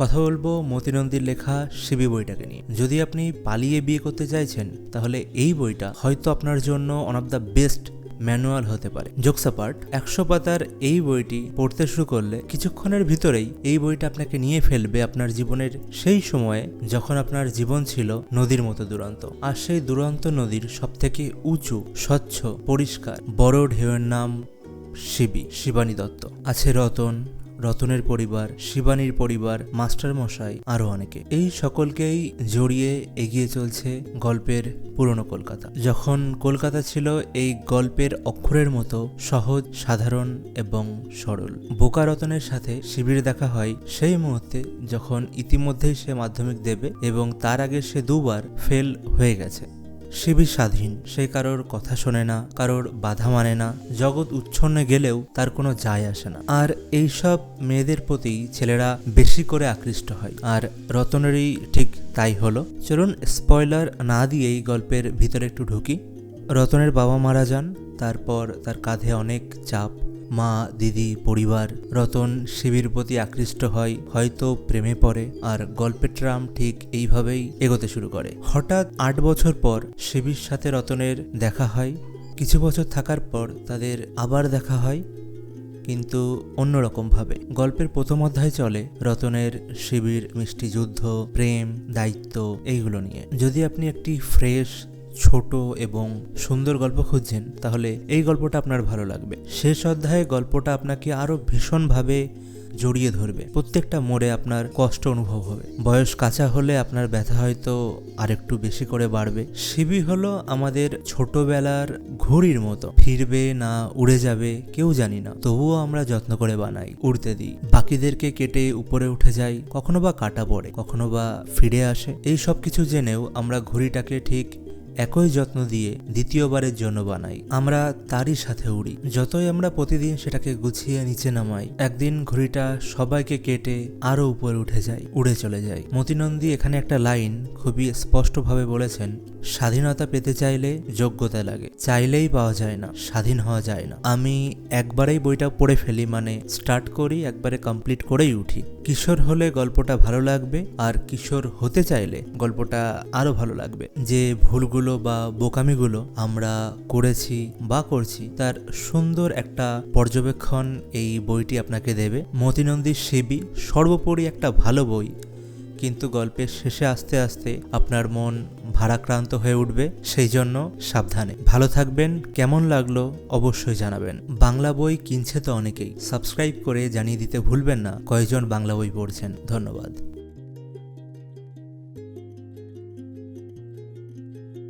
কথা বলব মতিনন্দীর লেখা শিবি বইটাকে নিয়ে। যদি আপনি পালিয়ে বিয়ে করতে চাইছেন, তাহলে এই বইটা হয়তো আপনার জন্য one of the best manual হতে পারে। জোকসাপার্ট একশো পাতার এই বইটি পড়তে শুরু করলে কিছুক্ষণের ভিতরেই এই বইটা আপনাকে নিয়ে ফেলবে আপনার জীবনের সেই সময়ে যখন আপনার জীবন ছিল নদীর মতো দুরন্ত। আর সেই দুরন্ত নদীর সবথেকে উঁচু, স্বচ্ছ, পরিষ্কার, বড় ঢেউয়ের নাম শিবি, শিবানী দত্ত। আছে রতন রতনের পরিবার, শিবানীর পরিবার মাস্টার মশাই আরও অনেকে। এই সকলকেই জড়িয়ে এগিয়ে চলছে গল্পের পুরনো কলকাতা। যখন কলকাতা ছিল এই গল্পের অক্ষরের মতো সহজ, সাধারণ এবং সরল। বোকা রতনের সাথে শিবির দেখা হয় সেই মুহূর্তে যখন ইতিমধ্যেই সে মাধ্যমিক দেবে এবং তার আগে সে দুবার ফেল হয়ে গেছে। শিবির স্বাধীন। সে কারোর কথা শোনে না, কারোর বাধা মানে না। জগৎ উচ্ছন্নে গেলেও তার কোনো যায় আসে না। আর এইসব মেয়েদের প্রতি ছেলেরা বেশি করে আকৃষ্ট হয়। আর রতনেরই ঠিক তাই হলো। চলুন স্পয়লার না দিয়েই গল্পের ভিতরে একটু ঢুকি। রতনের বাবা মারা যান, তারপর তার কাঁধে অনেক চাপ। মা, দিদি, পরিবার, রতন শিবির প্রতি আকৃষ্ট হয়, হয়তো প্রেমে পড়ে। আর গল্পের ট্রাম ঠিক এইভাবেই এগোতে শুরু করে। হঠাৎ আট বছর পর শিবির সাথে রতনের দেখা হয়। কিছু বছর থাকার পর তাদের আবার দেখা হয়, কিন্তু অন্যরকমভাবে। গল্পের প্রথম অধ্যায় চলে রতনের শিবির, মিষ্টি যুদ্ধ, প্রেম, দায়িত্ব, এইগুলো নিয়ে। যদি আপনি একটি ফ্রেশ ছোট এবং সুন্দর গল্প খুঁজছেন, তাহলে এই গল্পটা আপনার ভালো লাগবে। শেষ অধ্যায়ে গল্পটা আপনাকে আরও ভীষণভাবে জড়িয়ে ধরবে। প্রত্যেকটা মোড়ে আপনার কষ্ট অনুভব হবে। বয়স কাঁচা হলে আপনার ব্যথা হয়তো আরেকটু বেশি করে বাড়বে। শিবি হলো আমাদের ছোটবেলার ঘড়ির মতো। ফিরবে না উড়ে যাবে, কেউ জানি না। তবুও আমরা যত্ন করে বানাই, উড়তে দিই। বাকিদেরকে কেটে উপরে উঠে যাই, কখনো বা কাটা পড়ে, কখনো বা ফিরে আসে। এই সব কিছু জেনেও আমরা ঘড়িটাকে ঠিক একই যত্ন দিয়ে দ্বিতীয়বারের জন্য বানাই। আমরা তারই সাথে উড়ি। যতই আমরা প্রতিদিন সেটাকে গুছিয়ে নিচে নামাই, একদিন ঘড়িটা সবাইকে কেটে আরও উপরে উঠে যায়, উড়ে চলে যায়। মতিনন্দী এখানে একটা লাইন খুবই স্পষ্টভাবে বলেছেন, স্বাধীনতা পেতে চাইলে যোগ্যতা লাগে, চাইলেই পাওয়া যায় না, স্বাধীন হওয়া যায় না। আমি একবারেই বইটা পড়ে ফেলি মানে স্টার্ট করি, একবারে কমপ্লিট করেই উঠি। কিশোর হলে গল্পটা ভালো লাগবে, আর কিশোর হতে চাইলে গল্পটা আরও ভালো লাগবে। যে ভুলগুলো বা বোকামিগুলো আমরা করেছি বা করছি, তার সুন্দর একটা পর্যবেক্ষণ এই বইটি আপনাকে দেবে। মতিনন্দী শিবি সর্বোপরি একটা ভালো বই, কিন্তু গল্পের শেষে আস্তে আস্তে আপনার মন ভারাক্রান্ত হয়ে উঠবে, সেই জন্য সাবধানে। ভালো থাকবেন, কেমন লাগল অবশ্যই জানাবেন। বাংলা বই কিনছে তো অনেকেই, সাবস্ক্রাইব করে জানিয়ে দিতে ভুলবেন না, কয়জন বাংলা বই পড়ছেন? ধন্যবাদ।